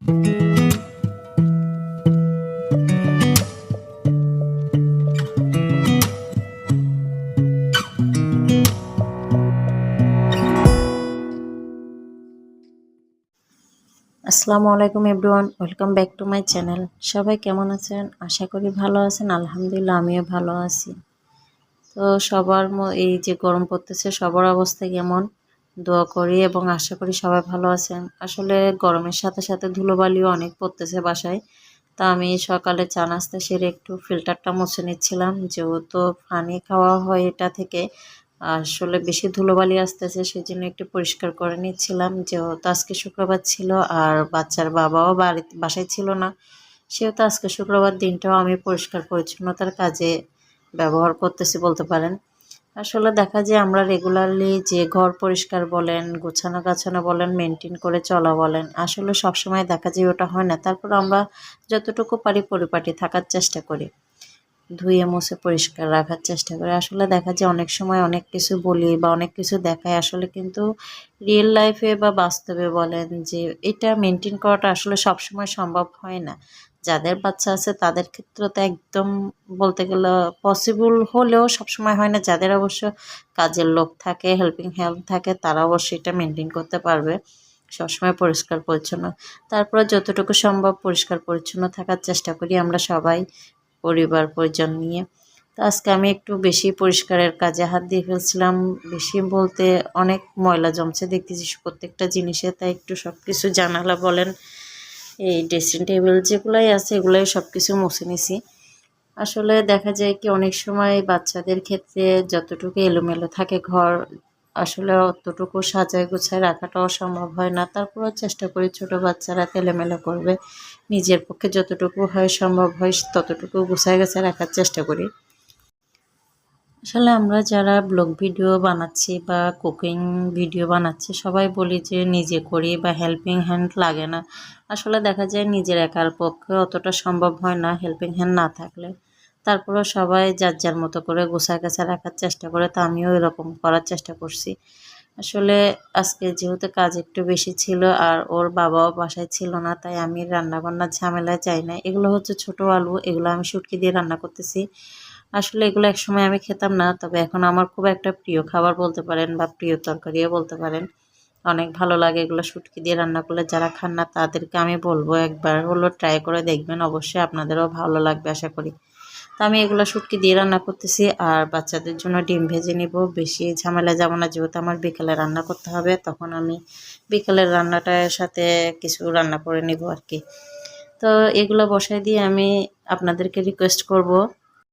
আসসালামু আলাইকুম everyone, welcome back to my channel. সবাই কেমন আছেন? আশা করি ভালো আছেন, আলহামদুলিল্লাহ আমিও ভালো আছি। তো সবার এই যে গরম পড়তেছে, সবার অবস্থা কেমন? দোয়া করি এবং আশা করি সবাই ভালো আছেন। আসলে গরমের সাথে সাথে ধুলোবালিও অনেক পড়তেছে বাসায়। তা আমি সকালে চা নাস্তা সেরে একটু ফিল্টারটা মুছে নিচ্ছিলাম। যেহেতু পানি খাওয়া হয় এটা থেকে, আসলে বেশি ধুলোবালি আসতেছে সেই জন্য একটু পরিষ্কার করে নিচ্ছিলাম। যেহেতু আজকে শুক্রবার ছিল আর বাচ্চার বাবাও বাড়িতে বাসায় ছিল না, সেহেতু আজকে শুক্রবার দিনটাও আমি পরিষ্কার পরিচ্ছন্নতার কাজে ব্যবহার করতেছি বলতে পারেন। আসলে দেখা যায় আমরা রেগুলারলি যে ঘর পরিষ্কার বলেন, গোছানো গাছানো বলেন মেনটেন করে চলা বলেন, আসলে সবসময় দেখা যায় ওটা হয় না। তারপর আমরা যতটুকু পারি পরিপাটি থাকার চেষ্টা করি। ধুয়ে মুছে পরিষ্কার রাখার চেষ্টা করি। আসলে দেখা যায় অনেক সময় অনেক কিছু বলি বা অনেক কিছু দেখায়, আসলে কিন্তু রিয়েল লাইফে বা বাস্তবে বলেন যে এটা মেনটেন করাটা আসলে সবসময় সম্ভব হয় না। যাদের বাচ্চা আছে তাদের ক্ষেত্রে তো একদম বলতে গেলে পসিবল হলেও সবসময় হয় না। যাদের অবশ্য কাজের লোক থাকে হেল্পিং হ্যান্ড থাকে, তারা অবশ্যই এটা মেনটেন করতে পারবে। সবসময় পরিষ্কার পরিচ্ছন্ন। তারপরে যতটুকু সম্ভব পরিষ্কার পরিচ্ছন্ন থাকার চেষ্টা করি আমরা সবাই। পরিবার, পরিজন নিয়ে। তো আজকে আমি একটু বেশি পরিষ্কারের কাজে হাত দিয়ে ফেলছিলাম। বেশি বলতে অনেক ময়লা জমছে, দেখতেছি প্রত্যেকটা জিনিসে, তাই একটু সব কিছু জানালা বলেন, এই ড্রেসিং টেবিল যেগুলাই আছে, এগুলাই সব কিছু মুছে নিছি। আসলে দেখা যায় কি, অনেক সময় বাচ্চাদের ক্ষেত্রে যতটুকু এলোমেলো থাকে ঘর আসলে অতটুকু সাজায় গুছায় রাখাটাও সম্ভব হয় না। তারপরেও চেষ্টা করি ছোট বাচ্চারা তেলেমেলো করবে। নিজের পক্ষে যতটুকু হয় সম্ভব হয় ততটুকু গুছায় গেছে রাখার চেষ্টা করি। আসলে আমরা যারা ব্লগ ভিডিও বানাচ্ছি বা কুকিং ভিডিও বানাচ্ছি, সবাই বলি যে নিজে করি বা হেল্পিং হ্যান্ড লাগে না। আসলে দেখা যায় নিজের একার পক্ষে অতটা সম্ভব হয় না হেল্পিং হ্যান্ড না থাকলে। তারপরেও সবাই যার যার মতো করে গোছা গাছা রাখার চেষ্টা করে, তা আমিও এরকম করার চেষ্টা করছি। আসলে আজকে যেহেতু কাজ একটু বেশি ছিল আর ওর বাবাও বাসায় ছিল না, তাই আমি রান্না বান্নার ঝামেলায় যাই না এগুলো হচ্ছে ছোট আলু, এগুলো আমি শুটকি দিয়ে রান্না করতেছি। আসলে এগুলো একসময় আমি খেতাম না, তবে এখন আমার খুব একটা প্রিয় খাবার বলতে পারেন বা প্রিয় তরকারিও বলতে পারেন, অনেক ভালো লাগে এগুলো শুটকি দিয়ে রান্না করলে। যারা খান না তাদেরকে আমি বলব একবার হলো ট্রাই করে দেখবেন, অবশ্যই আপনাদেরও ভালো লাগবে আশা করি। তো আমি এগুলো শুটকি দিয়ে রান্না করতেছি আর বাচ্চাদের জন্য ডিম ভেজে নিব। বেশি ঝামেলা যাব না, যেহেতু আমার বিকেলে রান্না করতে হবে, তখন আমি বিকেলের রান্নাটার সাথে কিছু রান্না করে নিব আর কি তো এগুলো বসাই দিয়ে আমি আপনাদেরকে রিকোয়েস্ট করব।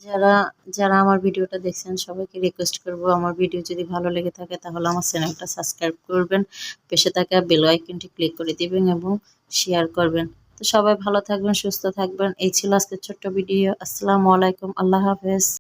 যারা যারা আমার ভিডিওটা দেখছেন, সবাইকে রিকোয়েস্ট করব, আমার ভিডিও যদি ভালো লেগে থাকে তাহলে আমার চ্যানেলটা সাবস্ক্রাইব করবেন, পেশে থাকা বেল আইকনটি ক্লিক করে দিবেন এবং শেয়ার করবেন। তো সবাই ভালো থাকবেন, সুস্থ থাকবেন। এই ছিল আজকের ছোট্ট ভিডিও। আসসালামু আলাইকুম, আল্লাহ হাফেজ।